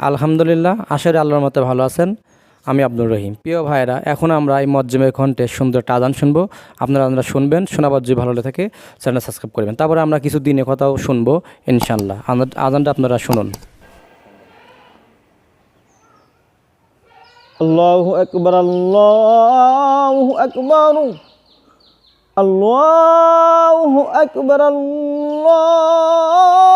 আলহামদুলিল্লাহ আশারি আল্লাহর মতে ভালো আছেন আমি আব্দুর রহিম প্রিয় ভাইরা এখন আমরা এই মজ্জমের কণ্ঠে সুন্দর একটা আজান শুনবো আপনারা আপনারা শুনবেন শোনাবার যদি ভালো লাগে থাকে চ্যানেল সাবস্ক্রাইব করবেন তারপরে আমরা কিছু দিনের কথাও শুনবো ইনশাল্লাহ আমরা- আজানটা আপনারা শুনুন الله أكبر الله أكبر الله أكبر الله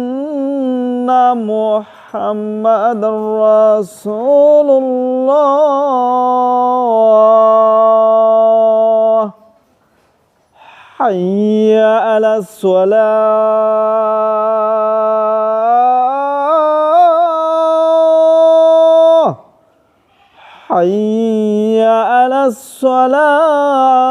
محمد رسول الله. حي على الصلاة. حي على الصلاة.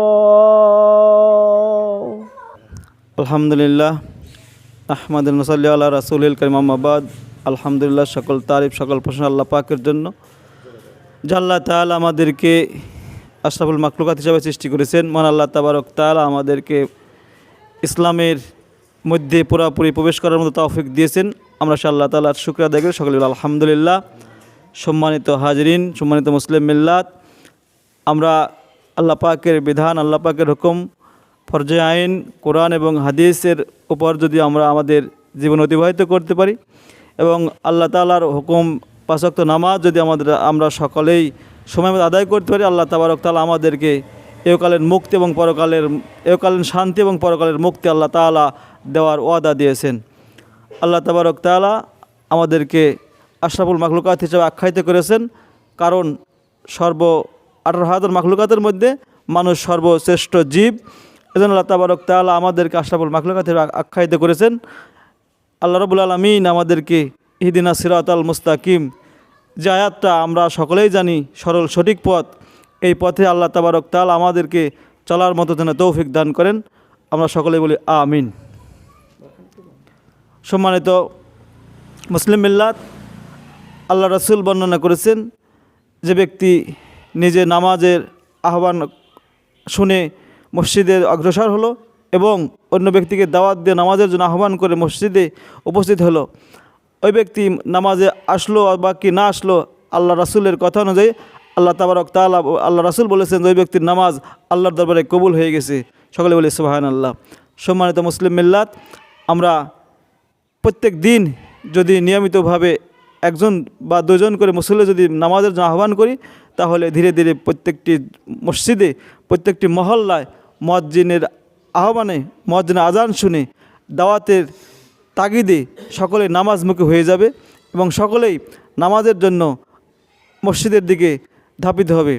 আলহামদুলিল্লাহ আহমদ নসাল্লি আল্লাহ রাসুল করিম আলহামদুলিল্লাহ, সকল তারিফ, সকল প্রশ্ন আল্লাহ পাকের জন্য। জাল্লাহ তাল আমাদেরকে আশরাফুল মাকলুকাত হিসাবে সৃষ্টি করেছেন, মহান আল্লাহ তাবারক তাল আমাদেরকে ইসলামের মধ্যে পুরোপুরি প্রবেশ করার মতো তৌফিক দিয়েছেন। আমরা সে আল্লাহ তালার শুক্রিয়া দেখব সকলে আলহামদুলিল্লাহ, সম্মানিত হাজরিন, সম্মানিত মুসলিম মিল্লাত, আমরা আল্লাহ পাকের বিধান, আল্লাহ পাকের হুকুম ফরজে আইন কোরআন এবং হাদিসের উপর যদি আমরা আমাদের জীবন অতিবাহিত করতে পারি এবং আল্লাহ তালার হুকুম পাশক্ত নামাজ যদি আমাদের, আমরা সকলেই সময় মতো আদায় করতে পারি, আল্লাহ তাবারক তালা আমাদেরকে একালের মুক্তি এবং পরকালের একালীন শান্তি এবং পরকালের মুক্তি আল্লাহ তালা দেওয়ার ওয়াদা দিয়েছেন। আল্লাহ তাবারক তালা আমাদেরকে আশরাফুল মাখলুকাত হিসেবে আখ্যায়িত করেছেন, কারণ সর্ব আঠারো হাজার মাখলুকাতের মধ্যে মানুষ সর্বশ্রেষ্ঠ জীব। এজন্য আল্লাহ তাবারক তালা আমাদেরকে আশরাফুল মাখলুকাত হিসেবে আখ্যায়িত করেছেন। আল্লাহ রবুল আলমিন আমাদেরকে ইহদিনা সিরাত আল মুস্তাকিম, যে আয়াতটা আমরা সকলেই জানি, সরল সঠিক পথ, এই পথে আল্লাহ তাবারক তাল আমাদেরকে চলার মতো যেন তৌফিক দান করেন। আমরা সকলেই বলি আমিন। সম্মানিত মুসলিম মিল্লাত, আল্লাহ রসুল বর্ণনা করেছেন, যে ব্যক্তি নিজে নামাজের আহ্বান শুনে মসজিদে অগ্রসর হলো এবং অন্য ব্যক্তিকে দাওয়াত দিয়ে নামাজের জন্য আহ্বান করে মসজিদে উপস্থিত হলো। ওই ব্যক্তি নামাজে আসলো বা কি না আসলো আল্লাহ রাসুলের কথা অনুযায়ী আল্লাহ তাবারক তাআলা আল্লাহ রাসুল বলেছেন যে ওই ব্যক্তির নামাজ আল্লাহর দরবারে কবুল হয়ে গেছে। সকলে বলি সুবাহান আল্লাহ সম্মানিত মুসলিম মিল্লাত, আমরা প্রত্যেক দিন যদি নিয়মিতভাবে একজন বা দুজন করে মুসল্লি যদি নামাজের জন্য আহ্বান করি, তাহলে ধীরে ধীরে প্রত্যেকটি মসজিদে, প্রত্যেকটি মহল্লায় মসজিদের আহ্বানে, মসজিদের আজান শুনে দাওয়াতের তাগিদে সকলে নামাজমুখী হয়ে যাবে এবং সকলেই নামাজের জন্য মসজিদের দিকে ধাপিত হবে।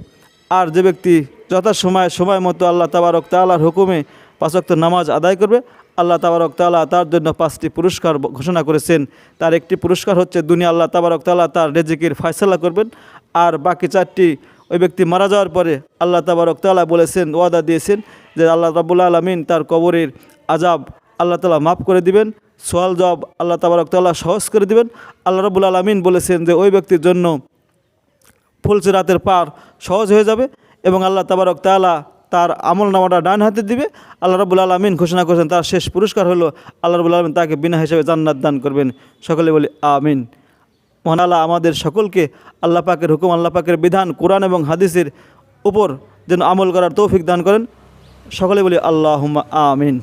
আর যে ব্যক্তি যথাসময়, সময় মতো আল্লাহ তাবারক তালার হুকুমে পাঁচক্ত নামাজ আদায় করবে, আল্লাহ তাবারক তালা তার জন্য পাঁচটি পুরস্কার ঘোষণা করেছেন। তার একটি পুরস্কার হচ্ছে দুনিয়া আল্লাহ তাবারক তালা তার রেজিকের ফয়সলা করবেন। আর বাকি চারটি ওই ব্যক্তি মারা যাওয়ার পরে আল্লাহ তাবারক তালা বলেছেন, ওয়াদা দিয়েছেন যে আল্লাহ রাবুল্লা আলমিন তার কবরের আজাব আল্লাহ তালা মাফ করে দিবেন সোয়াল জব আল্লাহ তাবারক তাল্লাহ সহজ করে দিবেন। আল্লাহ রবুল আলমিন বলেছেন যে ওই ব্যক্তির জন্য ফুলসে রাতের পার সহজ হয়ে যাবে এবং আল্লাহ তাবারক তালা তার আমল নামাটা ডান হাতে দিবে। আল্লাহ রবুল আলমিন ঘোষণা করেছেন, তার শেষ পুরস্কার হলো আল্লাহ রবুল আলমিন তাকে বিনা হিসেবে জান্নাত দান করবেন। সকলে বলি, আমিন। মহান আল্লাহ আমাদের সকলকে আল্লাহ পাকের হুকুম, আল্লাহ পাকের বিধান, কোরআন এবং হাদিসের উপর যেন আমল করার তৌফিক দান করেন। সকলে বলি আল্লাহ আমিন।